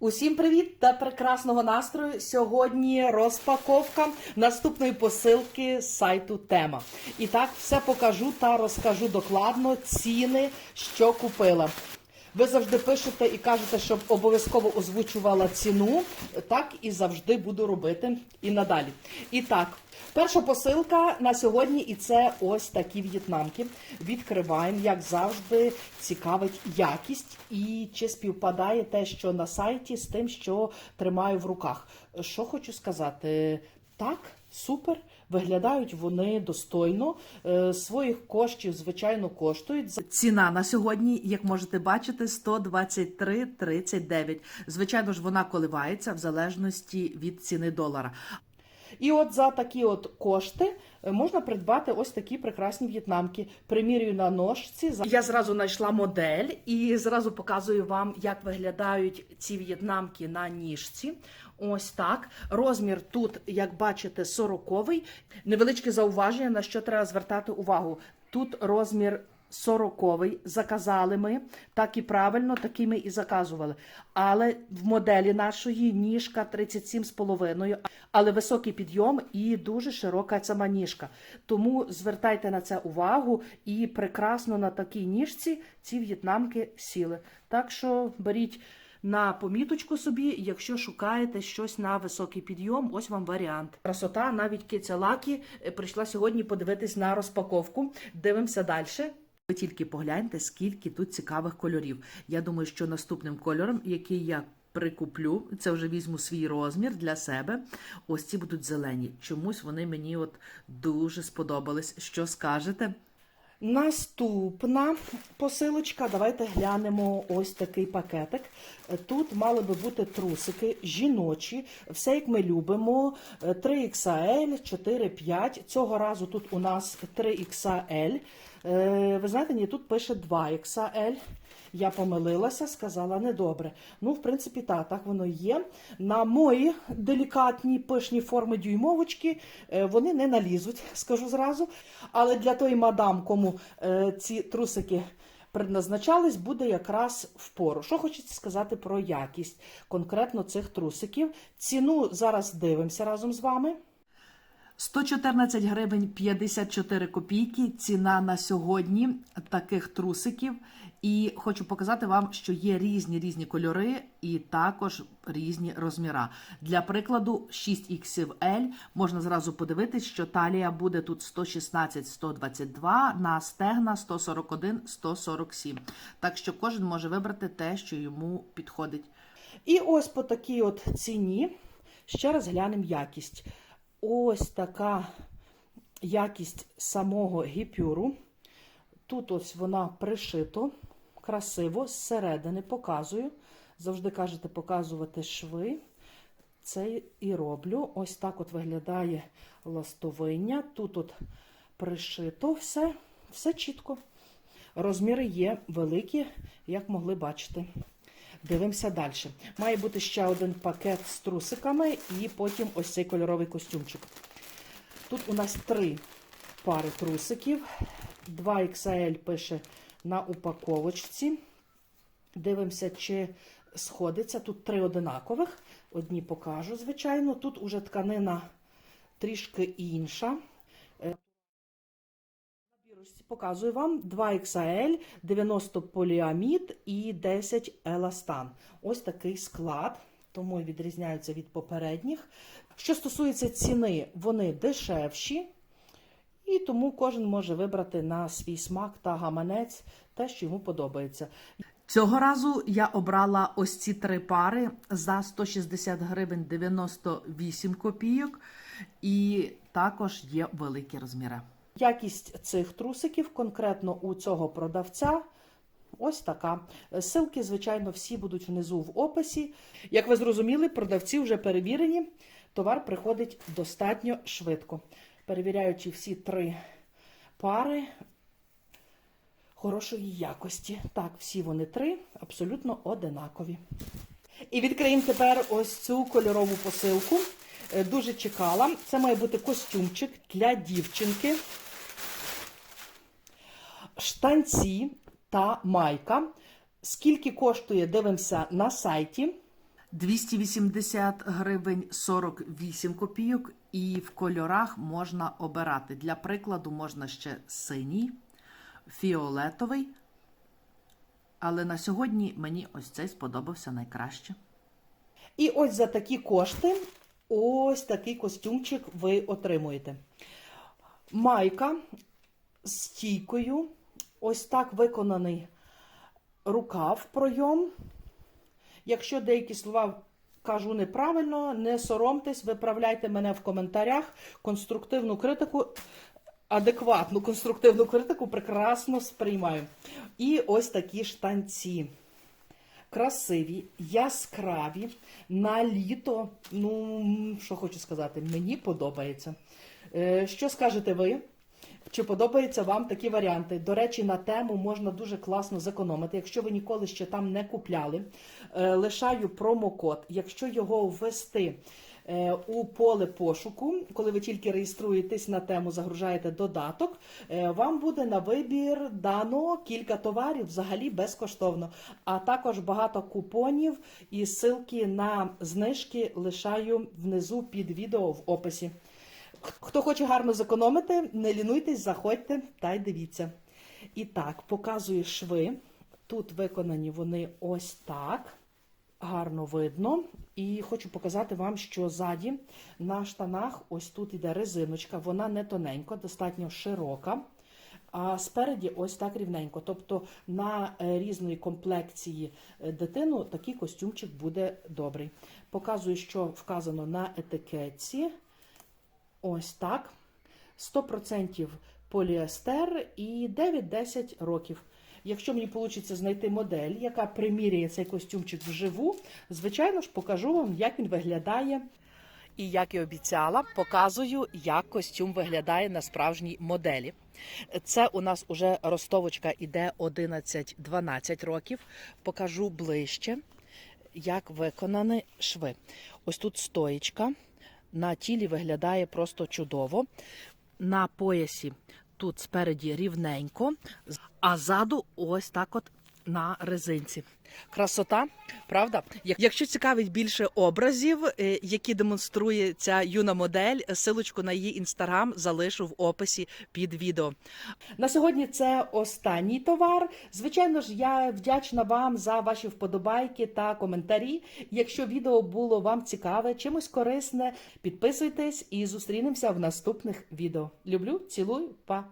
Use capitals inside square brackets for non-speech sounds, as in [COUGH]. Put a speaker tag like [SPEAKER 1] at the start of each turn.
[SPEAKER 1] Усім привіт та прекрасного настрою. Сьогодні розпаковка наступної посилки з сайту Тема. І так, все покажу та розкажу докладно ціни, що купила. Ви завжди пишете і кажете, щоб обов'язково озвучувала ціну. Так і завжди буду робити і надалі. І так, перша посилка на сьогодні, і це ось такі в'єтнамки. Відкриваємо, як завжди, цікавить якість і чи співпадає те, що на сайті, з тим, що тримаю в руках. Що хочу сказати, так, супер. Виглядають вони достойно. Е, Своїх коштів, звичайно, коштують. Ціна на сьогодні, як можете бачити, 123,39. Звичайно ж, вона коливається в залежності від ціни долара. І от за такі от кошти е, можна придбати ось такі прекрасні в'єтнамки. Примірюю на ножці. Я зразу знайшла модель і зразу показую вам, як виглядають ці в'єтнамки на ніжці. Ось так. Розмір тут, як бачите, 40-й. Невеличке зауваження, на що треба звертати увагу. Тут розмір 40-й заказали ми, так і правильно, такі ми і заказували. Але в моделі нашої ніжка 37,5, але високий підйом і дуже широка сама ніжка. Тому звертайте на це увагу і прекрасно на такій ніжці ці в'єтнамки сіли. Так що беріть на поміточку собі, якщо шукаєте щось на високий підйом, ось вам варіант. Красота, навіть киця Лакі е, прийшла сьогодні подивитись на розпаковку. Дивимося далі. Ви тільки погляньте, скільки тут цікавих кольорів. Я думаю, що наступним кольором, який я прикуплю, це вже візьму свій розмір для себе. Ось ці будуть зелені. Чомусь вони мені от дуже сподобались. Що скажете? Наступна посилочка. Давайте глянемо ось такий пакетик. Тут мали би бути трусики жіночі, все як ми любимо. 3XL, 4, 5. Цього разу тут у нас 3XL. Е, Ви знаєте, ні, тут пише 2XL. Я помилилася, сказала недобре. Ну, в принципі, так, так воно є. На мої делікатні пишні форми дюймовочки е, вони не налізуть, [LAUGHS] скажу зразу. Але для тої мадам, кому е, ці трусики предназначались, буде якраз впору. Що хочеться сказати про якість конкретно цих трусиків. Ціну зараз дивимося разом з вами. 114 гривень 54 копійки. Ціна на сьогодні таких трусиків. І хочу показати вам, що є різні різні кольори і також різні розміра. Для прикладу, 6XL можна зразу подивитись, що талія буде тут 116-122, на стегна 141-147. Так що кожен може вибрати те, що йому підходить. І ось по такій от ціні ще раз глянемо якість. Ось така якість самого гіпюру. Тут ось вона пришито красиво, зсередини показую. Завжди кажете показувати шви. Це і роблю. Ось так от виглядає ластовиння. Тут от пришито все, все чітко. Розміри є великі, як могли бачити. Дивимося далі. Має бути ще один пакет з трусиками і потім ось цей кольоровий костюмчик. Тут у нас три пари трусиків. 2XL пише на упаковочці. Дивимося, чи сходиться. Тут три одинакових. Одні покажу, звичайно. Тут уже тканина трішки інша. Бірочці показую вам 2XL, 90 поліамід і 10 еластан. Ось такий склад, тому відрізняються від попередніх. Що стосується ціни, вони дешевші, і тому кожен може вибрати на свій смак та гаманець те, що йому подобається. Цього разу я обрала ось ці три пари за 160 гривень 98 копійок, і також є великі розміри. Якість цих трусиків конкретно у цього продавця. Ось така. Силки, звичайно, всі будуть внизу в описі. Як ви зрозуміли, продавці вже перевірені. Товар приходить достатньо швидко. Перевіряючи всі три пари хорошої якості. Так, всі вони три абсолютно одинакові. І відкриємо тепер ось цю кольорову посилку. Е, Дуже чекала. Це має бути костюмчик для дівчинки штанці та майка. Скільки коштує, дивимося на сайті. 280 гривень 48 копійок, і в кольорах можна обирати. Для прикладу, можна ще синій, фіолетовий. Але на сьогодні мені ось цей сподобався найкраще. І ось за такі кошти, ось такий костюмчик ви отримуєте. Майка з стійкою, ось так виконаний рукав пройом. Якщо деякі слова кажу неправильно, не соромтесь, виправляйте мене в коментарях. Конструктивну критику, адекватну конструктивну критику прекрасно сприймаю. І ось такі штанці. Красиві, яскраві, на літо. Ну, що хочу сказати, мені подобається. Е, Що скажете ви? Чи подобаються вам такі варіанти? До речі, на тему можна дуже класно зекономити. Якщо ви ніколи ще там не купляли, е, лишаю промокод. Якщо його ввести е, у поле пошуку, коли ви тільки реєструєтесь на тему, загружаєте додаток, е, вам буде на вибір дано кілька товарів взагалі безкоштовно. А також багато купонів і ссылки на знижки лишаю внизу під відео в описі. Хто хоче гарно зекономити, не лінуйтесь, заходьте та й дивіться. І так, показую шви. Тут виконані вони ось так. Гарно видно. І хочу показати вам, що ззаді на штанах ось тут іде резиночка. Вона не тоненька, достатньо широка. А спереді ось так рівненько. Тобто на е, різної комплекції е, дитину такий костюмчик буде добрий. Показую, що вказано на етикетці. Ось так. 100% поліестер і 9-10 років. Якщо мені вийде знайти модель, яка приміряє цей костюмчик вживу, звичайно ж покажу вам, як він виглядає. І як і обіцяла, показую, як костюм виглядає на справжній моделі. Це у нас уже ростовочка іде 11-12 років. Покажу ближче, як виконані шви. Ось тут стоїчка. На тілі виглядає просто чудово. На поясі тут спереді рівненько, а ззаду ось так от на резинці. Красота, правда? Якщо цікавить більше образів, е, які демонструє ця юна модель, силочку на її інстаграм залишу в описі під відео. На сьогодні це останній товар. Звичайно ж, я вдячна вам за ваші вподобайки та коментарі. Якщо відео було вам цікаве, чимось корисне, підписуйтесь і зустрінемося в наступних відео. Люблю, цілую, па!